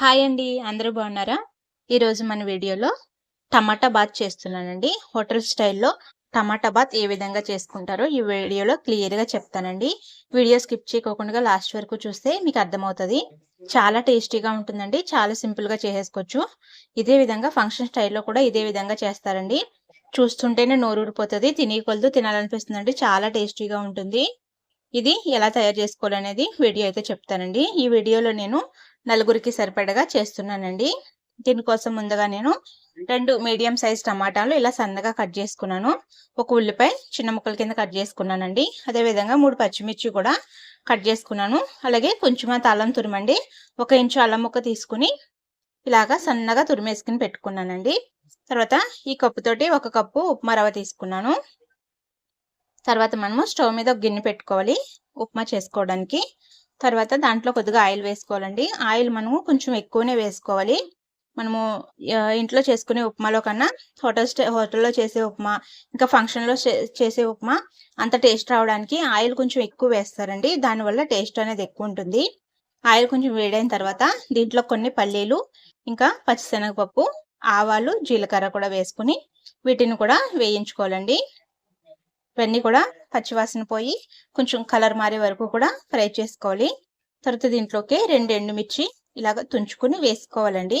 Hi అండి అందరూ బాగున్నారా? ఈరోజు మన వీడియోలో టమాటా బాత్ చేస్తున్నానండి. హోటల్ స్టైల్లో టమాటా బాత్ ఏ విధంగా చేసుకుంటారో ఈ వీడియోలో క్లియర్గా చెప్తానండి. వీడియో స్కిప్ చేయకోకుండా లాస్ట్ వరకు చూస్తే మీకు అర్థమవుతుంది. చాలా టేస్టీగా ఉంటుందండి చాలా సింపుల్గా చేసేసుకోవచ్చు. ఇదే విధంగా ఫంక్షన్ స్టైల్లో కూడా ఇదే విధంగా చేస్తారండి. చూస్తుంటేనే నోరు ఊరిపోతుంది తినే కొలదు తినాలనిపిస్తుందండి. చాలా టేస్టీగా ఉంటుంది. ఇది ఎలా తయారు చేసుకోవాలనేది వీడియో అయితే చెప్తానండి. ఈ వీడియోలో నేను నలుగురికి సరిపడగా చేస్తున్నానండి. దీనికోసం ముందుగా నేను రెండు మీడియం సైజ్ టమాటాలు ఇలా సన్నగా కట్ చేసుకున్నాను. ఒక ఉల్లిపాయ చిన్న ముక్కల కింద కట్ చేసుకున్నానండి. అదేవిధంగా మూడు పచ్చిమిర్చి కూడా కట్ చేసుకున్నాను. అలాగే కొంచెం అల్లం తురిమండి. ఒక ఇంచు అల్లం ముక్క తీసుకుని ఇలాగా సన్నగా తురిమేసుకుని పెట్టుకున్నానండి. తర్వాత ఈ కప్పుతోటి ఒక కప్పు ఉప్మా రవ్వ తీసుకున్నాను. తర్వాత మనము స్టవ్ మీద ఒక గిన్నె పెట్టుకోవాలి. ఉప్మా చేసుకోవడానికి. తర్వాత దాంట్లో కొద్దిగా ఆయిల్ వేసుకోవాలండి. ఆయిల్ మనము కొంచెం ఎక్కువనే వేసుకోవాలి. మనము ఇంట్లో చేసుకునే ఉప్మాలో కన్నా హోటల్ స్టే హోటల్లో చేసే ఉప్మా ఇంకా ఫంక్షన్లో చేసే ఉప్మా అంత టేస్ట్ రావడానికి ఆయిల్ కొంచెం ఎక్కువ వేస్తారండి. దానివల్ల టేస్ట్ అనేది ఎక్కువ ఉంటుంది. ఆయిల్ కొంచెం వేడైన తర్వాత దీంట్లో కొన్ని పల్లీలు ఇంకా పచ్చిశనగపప్పు ఆవాలు జీలకర్ర కూడా వేసుకుని వీటిని కూడా వేయించుకోవాలండి. ఇవన్నీ కూడా పచ్చివాసన పోయి కొంచెం కలర్ మారే వరకు కూడా ఫ్రై చేసుకోవాలి. తర్వాత దీంట్లోకి రెండు ఎండుమిర్చి ఇలాగ తుంచుకుని వేసుకోవాలండి.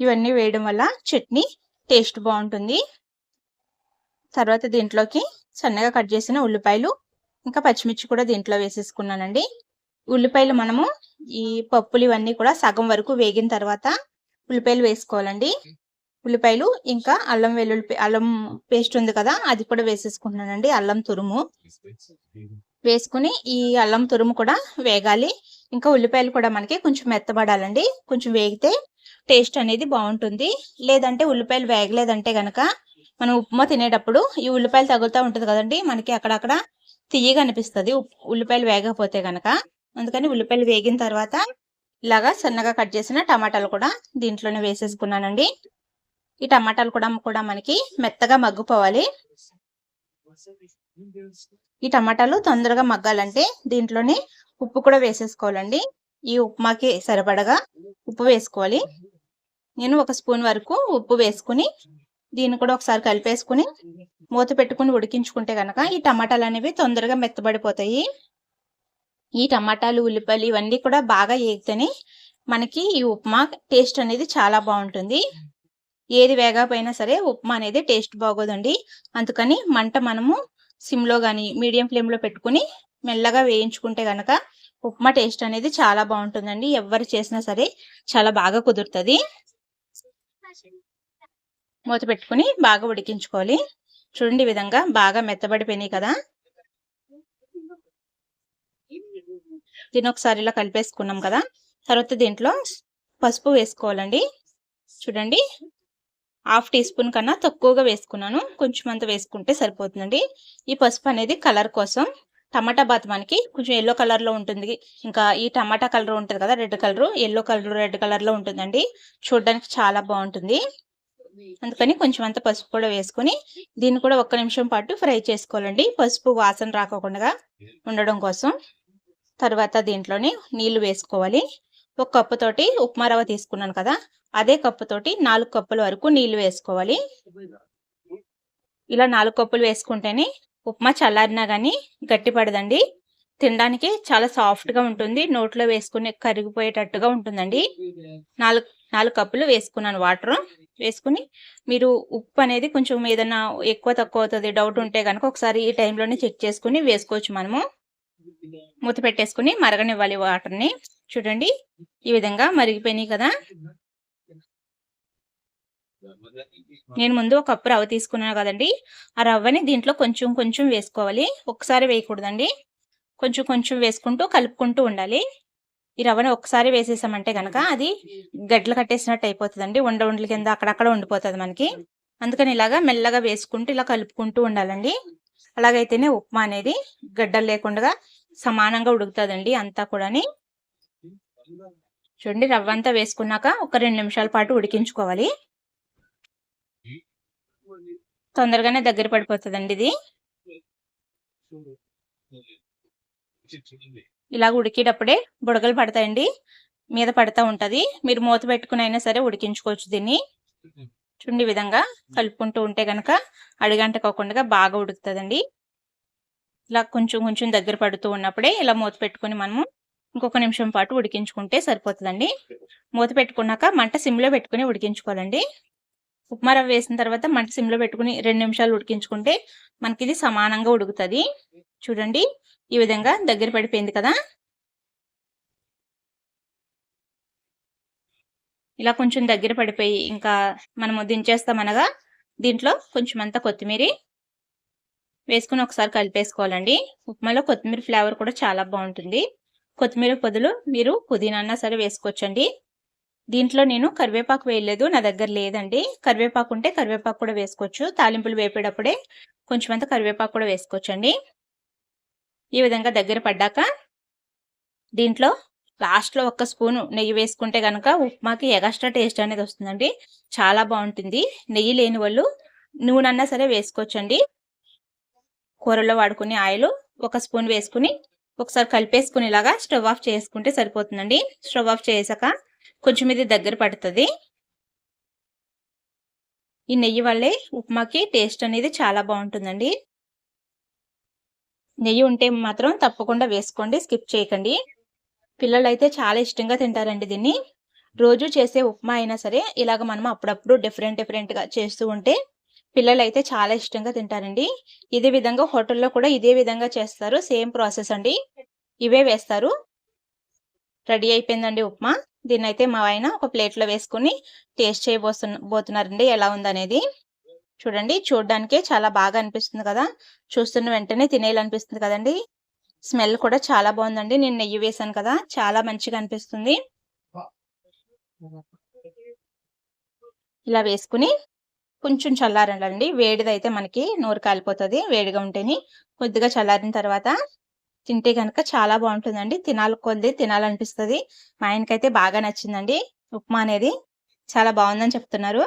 ఇవన్నీ వేయడం వల్ల చట్నీ టేస్ట్ బాగుంటుంది. తర్వాత దీంట్లోకి సన్నగా కట్ చేసిన ఉల్లిపాయలు ఇంకా పచ్చిమిర్చి కూడా దీంట్లో వేసేసుకున్నానండి. ఉల్లిపాయలు మనము ఈ పప్పులు ఇవన్నీ కూడా సగం వరకు వేగిన తర్వాత ఉల్లిపాయలు వేసుకోవాలండి. ఉల్లిపాయలు ఇంకా అల్లం వెల్లుల్లి అల్లం పేస్ట్ ఉంది కదా అది కూడా వేసేసుకుంటున్నానండి అల్లం తురుము. వేసుకుని ఈ అల్లం తురుము కూడా వేగాలి. ఇంకా ఉల్లిపాయలు కూడా మనకి కొంచెం మెత్తబడాలండి కొంచెం వేగితే టేస్ట్ అనేది బాగుంటుంది. లేదంటే ఉల్లిపాయలు వేగలేదంటే గనక మనం ఉప్మా తినేటప్పుడు ఈ ఉల్లిపాయలు తగులుతూ ఉంటుంది కదండి మనకి అక్కడక్కడ తీయగా అనిపిస్తుంది ఉల్లిపాయలు వేగకపోతే గనక. అందుకని ఉల్లిపాయలు వేగిన తర్వాత ఇలాగా సన్నగా కట్ చేసిన టమాటాలు కూడా దీంట్లోనే వేసేసుకున్నానండి. ఈ టమాటాలు కూడా కూడా మనకి మెత్తగా మగ్గిపోవాలి. ఈ టమాటాలు తొందరగా మగ్గాలంటే దీంట్లోనే ఉప్పు కూడా వేసేసుకోవాలండి. ఈ ఉప్మాకి సరిపడగా ఉప్పు వేసుకోవాలి. నేను ఒక స్పూన్ వరకు ఉప్పు వేసుకుని దీన్ని కూడా ఒకసారి కలిపేసుకుని మూత పెట్టుకుని ఉడికించుకుంటే కనుక ఈ టమాటాలు అనేవి తొందరగా మెత్తబడిపోతాయి. ఈ టమాటాలు ఉల్లిపాయలు ఇవన్నీ కూడా బాగా ఏగితేనే మనకి ఈ ఉప్మా టేస్ట్ అనేది చాలా బాగుంటుంది. ఏది వేగపోయినా సరే ఉప్మా అనేది టేస్ట్ బాగోదండి. అందుకని మంట మనము సిమ్లో కానీ మీడియం ఫ్లేమ్లో పెట్టుకుని మెల్లగా వేయించుకుంటే కనుక ఉప్మా టేస్ట్ అనేది చాలా బాగుంటుందండి. ఎవరు చేసినా సరే చాలా బాగా కుదురుతుంది. మూత పెట్టుకుని బాగా ఉడికించుకోవాలి. చూడండి విధంగా బాగా మెత్తబడిపోయినాయి కదా. దీని ఒకసారి ఇలా కలిపేసుకున్నాం కదా. తర్వాత దీంట్లో పసుపు వేసుకోవాలండి. చూడండి. హాఫ్ టీ స్పూన్ కన్నా తక్కువగా వేసుకున్నాను. కొంచెం అంత వేసుకుంటే సరిపోతుందండి. ఈ పసుపు అనేది కలర్ కోసం టమాటా బాత్ మనకి కొంచెం ఎల్లో కలర్లో ఉంటుంది. ఇంకా ఈ టమాటా కలర్ ఉంటుంది కదా red colour yellow colour red కలర్లో ఉంటుందండి. చూడడానికి చాలా బాగుంటుంది. అందుకని కొంచెం అంత పసుపు కూడా వేసుకుని దీన్ని కూడా ఒక్క నిమిషం పాటు ఫ్రై చేసుకోవాలండి. పసుపు వాసన రాకుండా ఉండడం కోసం. తర్వాత దీంట్లోనే నీళ్ళు వేసుకోవాలి. ఒక కప్పుతోటి ఉప్మా రవ్వ తీసుకున్నాను కదా అదే కప్పుతోటి నాలుగు కప్పుల వరకు నీళ్ళు వేసుకోవాలి. ఇలా నాలుగు కప్పులు వేసుకుంటేనే ఉప్మా చల్లారినా కానీ గట్టి పడదండి. తినడానికి చాలా సాఫ్ట్గా ఉంటుంది. నోట్లో వేసుకుని కరిగిపోయేటట్టుగా ఉంటుందండి. నాలుగు నాలుగు కప్పులు వేసుకున్నాను వాటర్. వేసుకుని మీరు ఉప్పు అనేది కొంచెం ఏదైనా ఎక్కువ తక్కువ అవుతుంది డౌట్ ఉంటే కనుక ఒకసారి ఈ టైంలోనే చెక్ చేసుకుని వేసుకోవచ్చు మనము. మూత పెట్టేసుకుని మరగనివ్వాలి వాటర్ని. చూడండి ఈ విధంగా మరిగిపోయినాయి కదా. నేను ముందు ఒక కప్పు రవ్వ తీసుకున్నాను కదండి. ఆ రవ్వని దీంట్లో కొంచెం కొంచెం వేసుకోవాలి. ఒకసారి వేయకూడదండి. కొంచెం కొంచెం వేసుకుంటూ కలుపుకుంటూ ఉండాలి. ఈ రవ్వని ఒకసారి వేసేసామంటే కనుక అది గడ్డలు కట్టేసినట్టు అయిపోతుందండి. ఉండ ఉండల కింద అక్కడక్కడ ఉండిపోతుంది మనకి. అందుకని ఇలాగా మెల్లగా వేసుకుంటూ ఇలా కలుపుకుంటూ ఉండాలండి. అలాగైతేనే ఉప్మా అనేది గడ్డలు లేకుండా సమానంగా ఉడుకుతుందండి అంతా కూడాని. చూడండి రవ్వ అంతా వేసుకున్నాక ఒక రెండు నిమిషాల పాటు ఉడికించుకోవాలి. తొందరగానే దగ్గర పడిపోతుందండి ఇది. ఇలా ఉడికేటప్పుడే బుడగలు పడతాయండి. మీద పడతా ఉంటది. మీరు మూత పెట్టుకుని అయినా సరే ఉడికించుకోవచ్చు దీన్ని. చూడండి విధంగా కలుపుకుంటూ ఉంటే గనక అడిగంటకోకుండా బాగా ఉడుకుతుందండి. ఇలా కొంచెం కొంచెం దగ్గర పడుతూ ఉన్నప్పుడే ఇలా మూత పెట్టుకుని మనము ఇంకొక నిమిషం పాటు ఉడికించుకుంటే సరిపోతుందండి. మూత పెట్టుకున్నాక మంట సిమ్లో పెట్టుకుని ఉడికించుకోవాలండి. ఉప్మా రవ్వ వేసిన తర్వాత మంట సిమ్లో పెట్టుకుని రెండు నిమిషాలు ఉడికించుకుంటే మనకి ఇది సమానంగా ఉడుకుతుంది. చూడండి ఈ విధంగా దగ్గర పడిపోయింది కదా? ఇలా కొంచెం దగ్గర పడిపోయి ఇంకా మనము దించేస్తామనగా దీంట్లో కొంచెం అంతా కొత్తిమీర వేసుకుని ఒకసారి కలిపేసుకోవాలండి. ఉప్మాలో కొత్తిమీర ఫ్లేవర్ కూడా చాలా బాగుంటుంది. కొత్తిమీర పొదులు మీరు పుదీనా సరే వేసుకోవచ్చండి. దీంట్లో నేను కరివేపాకు వేయలేదు నా దగ్గర లేదండి. కరివేపాకు ఉంటే కరివేపాకు కూడా వేసుకోవచ్చు. తాలింపులు వేపేటప్పుడే కొంచెం అంత కరివేపాకు కూడా వేసుకోవచ్చండి. ఈ విధంగా దగ్గర పడ్డాక దీంట్లో లాస్ట్లో ఒక్క స్పూను నెయ్యి వేసుకుంటే కనుక ఉప్మాకి ఎగస్ట్రా టేస్ట్ అనేది వస్తుందండి. చాలా బాగుంటుంది. నెయ్యి లేని వాళ్ళు నూనెన్నా సరే వేసుకోవచ్చండి. కూరలో వాడుకునే ఆయిల్ ఒక స్పూన్ వేసుకుని ఒకసారి కలిపేసుకునేలాగా స్టవ్ ఆఫ్ చేసుకుంటే సరిపోతుందండి. స్టవ్ ఆఫ్ చేసాక కొంచెం ఇది దగ్గర పడుతుంది. ఈ నెయ్యి వల్లే ఉప్మాకి టేస్ట్ అనేది చాలా బాగుంటుందండి. నెయ్యి ఉంటే మాత్రం తప్పకుండా వేసుకోండి స్కిప్ చేయకండి. పిల్లలు అయితే చాలా ఇష్టంగా తింటారండి దీన్ని. రోజు చేసే ఉప్మా అయినా సరే ఇలాగ మనం అప్పుడప్పుడు డిఫరెంట్ డిఫరెంట్గా చేస్తూ ఉంటే పిల్లలు అయితే చాలా ఇష్టంగా తింటారండి. ఇదే విధంగా హోటల్లో కూడా ఇదే విధంగా చేస్తారు సేమ్ ప్రాసెస్ అండి. ఇవే వేస్తారు. రెడీ అయిపోయిందండి ఉప్మా. దీన్ని అయితే మా ఆయన ఒక ప్లేట్లో వేసుకుని టేస్ట్ చేయబోతున్న పోతున్నారండి ఎలా ఉందనేది. చూడండి చూడడానికే చాలా బాగా అనిపిస్తుంది కదా. చూస్తున్న వెంటనే తినేయాలనిపిస్తుంది కదండి. స్మెల్ కూడా చాలా బాగుందండి. నేను నెయ్యి వేసాను కదా. చాలా మంచిగా అనిపిస్తుంది. ఇలా వేసుకుని కొంచెం చల్లారండి. వేడిదైతే మనకి నోరు కాలిపోతుంది. వేడిగా ఉంటేని కొద్దిగా చల్లారిన తర్వాత తింటే కనుక చాలా బాగుంటుందండి. తినాలి కొద్ది తినాలనిపిస్తుంది. మా ఆయనకైతే బాగా నచ్చిందండి. ఉప్మా అనేది చాలా బాగుందని చెప్తున్నారు.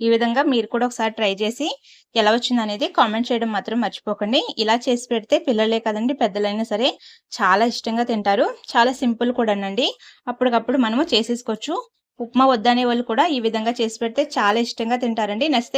ఈ విధంగా మీరు కూడా ఒకసారి ట్రై చేసి ఎలా వచ్చింది అనేది కామెంట్ చేయడం మాత్రం మర్చిపోకండి. ఇలా చేసి పెడితే పిల్లలే కదండి పెద్దలైనా సరే చాలా ఇష్టంగా తింటారు. చాలా సింపుల్ కూడా అండి అప్పటికప్పుడు మనము చేసేసుకోవచ్చు. ఉప్మా వద్దనే వాళ్ళు కూడా ఈ విధంగా చేసి పెడితే చాలా ఇష్టంగా తింటారండి. నచ్చితే